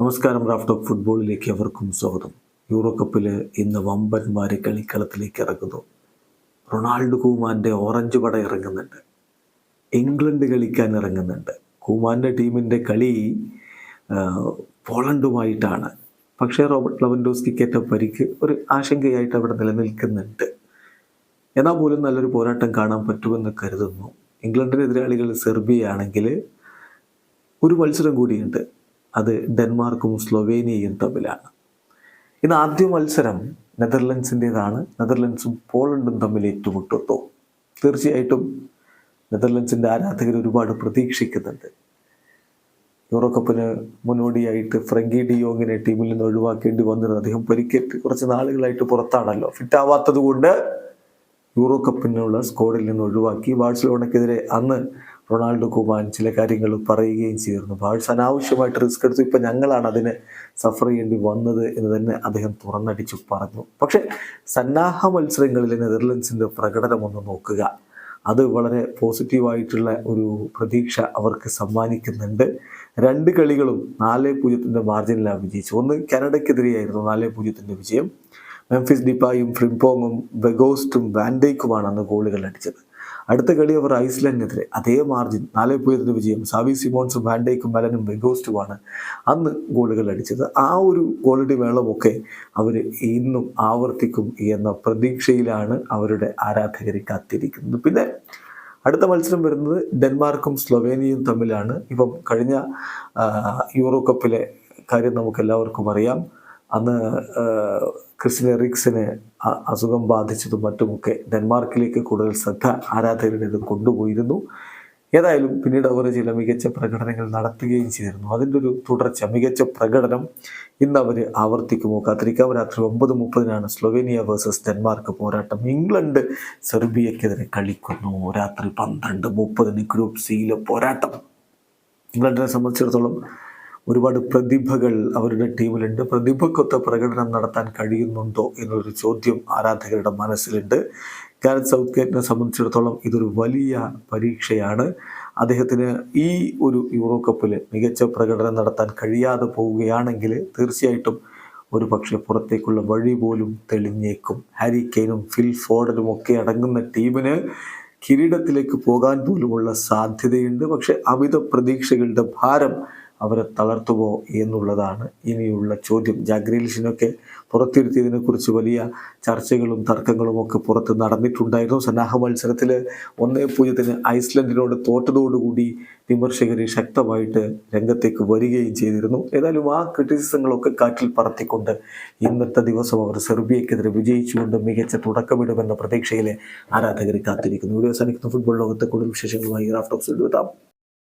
നമസ്കാരം raft of ഫുട്ബോളിലേക്ക് അവർക്കും സ്വാഗതം. യൂറോ കപ്പിൽ ഇന്ന് വമ്പന്മാരെ കളിക്കളത്തിലേക്ക് ഇറങ്ങുന്നു. റൊണാൾഡ് കൂമാന്റെ ഓറഞ്ച് പട ഇറങ്ങുന്നുണ്ട്. ഇംഗ്ലണ്ട് കളിക്കാൻ ഇറങ്ങുന്നുണ്ട്. കൂമാന്റെ ടീമിന്റെ കളി പോളണ്ടുമായിട്ടാണ്. പക്ഷേ റോബർട്ട് ലവൻഡോസ്കിക്കേറ്റ പരിക്ക് ഒരു ആശങ്കയായിട്ട് അവിടെ നിലനിൽക്കുന്നുണ്ട്. എന്നാൽ പോലും നല്ലൊരു പോരാട്ടം കാണാൻ പറ്റുമെന്ന് കരുതുന്നു. ഇംഗ്ലണ്ടിന്റെ എതിരാളികൾ സെർബിയ ആണെങ്കിൽ ഒരു മത്സരം കൂടിയുണ്ട്. അത് ഡെൻമാർക്കും സ്ലൊവേനിയയും തമ്മിലാണ്. ഇന്ന് ആദ്യ മത്സരം നെതർലൻഡ്സിന്റെതാണ്. നെതർലൻഡ്സും പോളണ്ടും തമ്മിൽ ഏറ്റുമുട്ടുന്നു. തീർച്ചയായിട്ടും നെതർലൻഡ്സിന്റെ ആരാധകർ ഒരുപാട് പ്രതീക്ഷിക്കുന്നുണ്ട്. യൂറോകപ്പിന് മുന്നോടിയായിട്ട് ഫ്രങ്കി ഡിയോങ്ങിനെ ടീമിൽ നിന്ന് ഒഴിവാക്കേണ്ടി വന്നിരുന്നു അദ്ദേഹം പരിക്കേറ്റ് കുറച്ച് നാളുകളായിട്ട് പുറത്താണല്ലോ. ഫിറ്റ് ആവാത്തത് കൊണ്ട് യൂറോ കപ്പിനുള്ള സ്ക്വാഡിൽ നിന്ന് ഒഴിവാക്കി. ബാഴ്സലോണക്കെതിരെ അന്ന് റൊണാൾഡോ കുമാൻ ചില കാര്യങ്ങൾ പറയുകയും ചെയ്തിരുന്നു. ബാഴ്സ് അനാവശ്യമായിട്ട് റിസ്ക് എടുത്തു. ഇപ്പം ഞങ്ങളാണ് അതിന് സഫർ ചെയ്യേണ്ടി വന്നത് എന്ന് തന്നെ അദ്ദേഹം തുറന്നടിച്ചു പറഞ്ഞു. പക്ഷേ സന്നാഹ മത്സരങ്ങളിൽ നെതർലൻഡ്സിന്റെ പ്രകടനം ഒന്ന് നോക്കുക. അത് വളരെ പോസിറ്റീവായിട്ടുള്ള ഒരു പ്രതീക്ഷ അവർക്ക് സമ്മാനിക്കുന്നുണ്ട്. രണ്ട് കളികളും നാല് പൂജ്യത്തിന്റെ മാർജിനിലാണ് വിജയിച്ചു ഒന്ന് കാനഡയ്ക്കെതിരെയായിരുന്നു നാല് പൂജ്യത്തിന്റെ വിജയം. മെംഫിസ് ഡിപ്പായും ഫ്രിംപോങ്ങും ബെഗോസ്റ്റും വാൻഡേക്കുമാണ് അന്ന് ഗോളുകൾ അടിച്ചത്. അടുത്ത കളി അവർ ഐസ്ലൻഡിനെതിരെ അതേ മാർജിൻ നാല് പൂജ്യത്തിന്റെ വിജയം സാവി സിമോൺസും വാൻഡേക്കും മലനും ബെഗോസ്റ്റുമാണ് അന്ന് ഗോളുകൾ അടിച്ചത്. ആ ഒരു ഗോളടി വേളമൊക്കെ അവർ ഇന്നും ആവർത്തിക്കും എന്ന പ്രതീക്ഷയിലാണ് അവരുടെ ആരാധകർ കാത്തിരിക്കുന്നത്. പിന്നെ അടുത്ത മത്സരം വരുന്നത് ഡെൻമാർക്കും സ്ലൊവേനിയയും തമ്മിലാണ്. ഇപ്പം കഴിഞ്ഞ യൂറോ കപ്പിലെ കാര്യം നമുക്ക് എല്ലാവർക്കും അറിയാം. അന്ന് എറിക്സിന് അ- അസുഖം ബാധിച്ചതും മറ്റുമൊക്കെ ഡെൻമാർക്കിലേക്ക് കൂടുതൽ ശ്രദ്ധ ആരാധകരുടേത് കൊണ്ടുപോയിരുന്നു. ഏതായാലും പിന്നീട് അവർ ചില മികച്ച പ്രകടനങ്ങൾ നടത്തുകയും ചെയ്തിരുന്നു. അതിന്റെ ഒരു തുടർച്ച മികച്ച പ്രകടനം ഇന്ന് അവർ ആവർത്തിക്കുമോ കാത്തിരിക്കാം. രാത്രി ഒമ്പത് മുപ്പതിനാണ് സ്ലൊവേനിയ വേഴ്സസ് ഡെൻമാർക്ക് പോരാട്ടം. ഇംഗ്ലണ്ട് സെർബിയക്കെതിരെ കളിക്കുന്നു. രാത്രി പന്ത്രണ്ട് മുപ്പതിന് ഗ്രൂപ്പ് സിയിലെ പോരാട്ടം. ഇംഗ്ലണ്ടിനെ സംബന്ധിച്ചിടത്തോളം ഒരുപാട് പ്രതിഭകൾ അവരുടെ ടീമിലുണ്ട്. പ്രതിഭക്കൊത്ത പ്രകടനം നടത്താൻ കഴിയുന്നുണ്ടോ എന്നൊരു ചോദ്യം ആരാധകരുടെ മനസ്സിലുണ്ട്. ഗാരത് സൗത്ത് ഗേറ്റിനെ സംബന്ധിച്ചിടത്തോളം ഇതൊരു വലിയ പരീക്ഷയാണ്. അദ്ദേഹത്തിന് ഈ ഒരു യൂറോ കപ്പിൽ മികച്ച പ്രകടനം നടത്താൻ കഴിയാതെ പോവുകയാണെങ്കിൽ തീർച്ചയായിട്ടും ഒരു പക്ഷേ പുറത്തേക്കുള്ള വഴി പോലും തെളിഞ്ഞേക്കും. ഹാരി കെയ്നും ഫിൽ ഫോർഡനും ഒക്കെ അടങ്ങുന്ന ടീമിന് കിരീടത്തിലേക്ക് പോകാൻ പോലുമുള്ള സാധ്യതയുണ്ട്. പക്ഷേ അമിത പ്രതീക്ഷകളുടെ ഭാരം അവരെ തളർത്തുമോ എന്നുള്ളതാണ് ഇനിയുള്ള ചോദ്യം. ജാഗ്രീലിഷിനൊക്കെ പുറത്തിരുത്തിയതിനെക്കുറിച്ച് വലിയ ചർച്ചകളും തർക്കങ്ങളും ഒക്കെ പുറത്ത് നടന്നിട്ടുണ്ടായിരുന്നു. സന്നാഹ മത്സരത്തിൽ ഒന്നേ പൂജ്യത്തിന് ഐസ്ലൻഡിനോട് തോറ്റതോടുകൂടി വിമർശകർ ശക്തമായിട്ട് രംഗത്തേക്ക് വരികയും ചെയ്തിരുന്നു. ഏതായാലും ആ ക്രിറ്റിസിസങ്ങളൊക്കെ കാറ്റിൽ പറത്തിക്കൊണ്ട് ഇന്നത്തെ ദിവസം അവർ സെർബിയക്കെതിരെ വിജയിച്ചുകൊണ്ട് മികച്ച തുടക്കമിടുമെന്ന പ്രതീക്ഷയിലെ ആരാധകർ കാത്തിരിക്കുന്നു. വീഡിയോ അവസാനിക്കുന്ന. ഫുട്ബോൾ ലോകത്തെ കൂടുതൽ വിശേഷങ്ങളുമായി റാഫ്റ്റോക്സ് എത്താം.